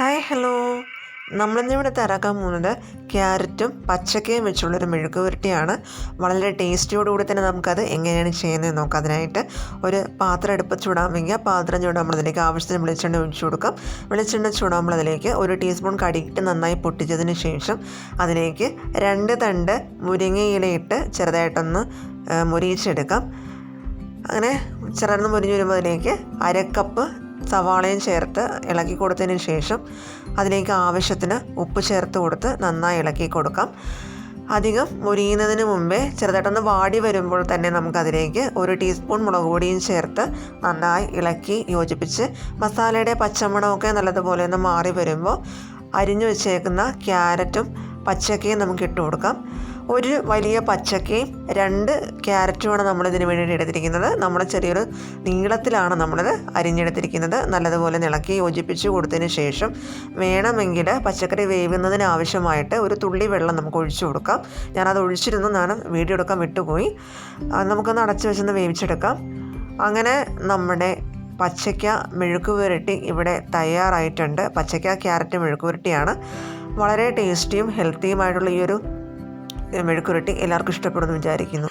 Hi hello നമ്മളിന്നിവിടെ തയ്യാറാക്കാൻ പോകുന്നത് ക്യാരറ്റും പച്ചക്കയും വെച്ചുള്ളൊരു മെഴുക്ക് പുരട്ടിയാണ് വളരെ ടേസ്റ്റിയോടുകൂടി തന്നെ നമുക്കത് എങ്ങനെയാണ് ചെയ്യുന്നത് നോക്കാം. അതിനായിട്ട് ഒരു പാത്രം അടുപ്പ് ചൂടാമെങ്കിൽ ആ പാത്രം ചൂടാകുമ്പോൾ അതിലേക്ക് ആവശ്യത്തിന് വെളിച്ചെണ്ണ ഒഴിച്ചു കൊടുക്കാം. വെളിച്ചെണ്ണ ചൂടാകുമ്പോൾ അതിലേക്ക് ഒരു ടീസ്പൂൺ കടിയിട്ട് നന്നായി പൊട്ടിച്ചതിന് ശേഷം അതിലേക്ക് രണ്ട് തണ്ട് മുരിങ്ങയിലയിട്ട് ചെറുതായിട്ടൊന്ന് മുരിയിച്ചെടുക്കാം. അങ്ങനെ ചെറുന്ന് മുരിഞ്ഞ് വരുമ്പോൾ അതിലേക്ക് അരക്കപ്പ് സവാളയും ചേർത്ത് ഇളക്കി കൊടുത്തതിന് ശേഷം അതിലേക്ക് ആവശ്യത്തിന് ഉപ്പ് ചേർത്ത് കൊടുത്ത് നന്നായി ഇളക്കി കൊടുക്കാം. അധികം മുരിയുന്നതിന് മുമ്പേ ചെറുതായിട്ടൊന്ന് വാടി വരുമ്പോൾ തന്നെ നമുക്കതിലേക്ക് ഒരു ടീസ്പൂൺ മുളക് പൊടിയും ചേർത്ത് നന്നായി ഇളക്കി യോജിപ്പിച്ച് മസാലയുടെ പച്ചമണമൊക്കെ നല്ലതുപോലെ ഒന്ന് മാറി വരുമ്പോൾ അരിഞ്ഞു വെച്ചേക്കുന്ന ക്യാരറ്റും പച്ചക്കയും നമുക്ക് ഇട്ട് കൊടുക്കാം. ഒരു വലിയ പച്ചക്കയും രണ്ട് ക്യാരറ്റുമാണ് നമ്മളിതിന് വേണ്ടി എടുത്തിരിക്കുന്നത്. നമ്മൾ ചെറിയൊരു നീളത്തിലാണ് നമ്മളിത് അരിഞ്ഞെടുത്തിരിക്കുന്നത്. നല്ലതുപോലെ ഇളക്കി യോജിപ്പിച്ച് കൊടുത്തതിന് ശേഷം വേണമെങ്കിൽ പച്ചക്കറി വേവുന്നതിന് ആവശ്യമായിട്ട് ഒരു തുള്ളി വെള്ളം നമുക്ക് ഒഴിച്ചു കൊടുക്കാം. ഞാനത് ഒഴിച്ചിരുന്നു ഞാൻ വീഡിയോ എടുക്കാൻ വിട്ടുപോയി. നമുക്കൊന്ന് അടച്ചു വെച്ചൊന്ന് വേവിച്ചെടുക്കാം. അങ്ങനെ നമ്മുടെ പച്ചയ്ക്ക മെഴുക്ക് പുരട്ടി ഇവിടെ തയ്യാറായിട്ടുണ്ട്. പച്ചയ്ക്ക ക്യാരറ്റ് മെഴുക്ക് പുരട്ടിയാണ്. വളരെ ടേസ്റ്റിയും ഹെൽത്തിയുമായിട്ടുള്ള ഈ ഒരു മെഴുക്കുരട്ടി എല്ലാവർക്കും ഇഷ്ടപ്പെടുന്നു വിചാരിക്കുന്നു.